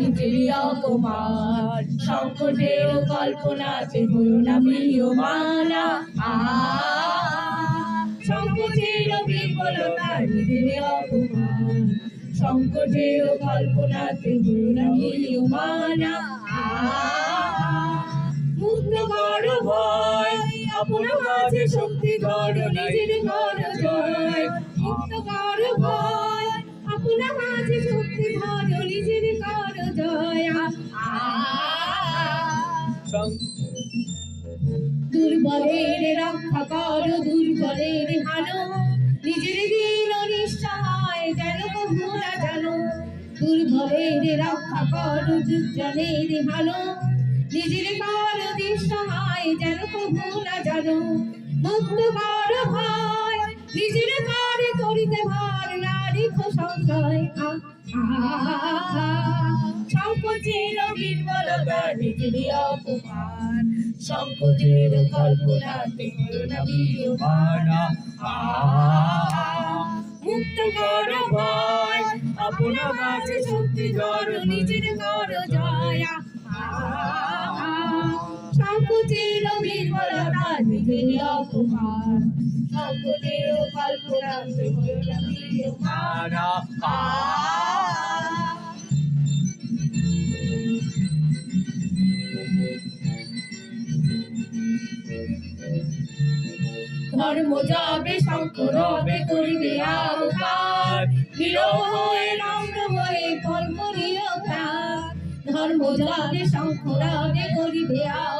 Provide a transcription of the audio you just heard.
নিজেরই অপমান সংকটের কল্পনাতে হইও না আ। সংকটের বিফলতা সংকটের কল্পনাতে হইও না মানা আ। মুক্ত করো ভয় আপনার মাঝে শক্তি করো নিজের করো জয়। মুক্ত করো ভয় দুর্বলের রক্ষা করো, দুর্বলের হানো। নিজের দিন নিশ্চয় যেন না জানো। দুর্বলের রক্ষা করো হানো। নিজের করো যেন জানো। মুক্ত করো ভয় নিজের পারে করিতে ভার নারী সংশয় আ আ সংকোচের বিফলতা নিজেরই অপমান। সংকোচের মুক্ত কর ভয় নিজের কর জয়া। সংকোচের বিফলতা নিজেরই অপমান। সংকোচের কল্পনাতে করুণা বিরমানা ধর্ম যাবে, শঙ্কর হবে, করিবে আহ্বান। বিরহ হয়ে, নম্র হয়ে ফল করিও ধর্ম যাবে, শঙ্কর হবে, করিবে আহ্বান।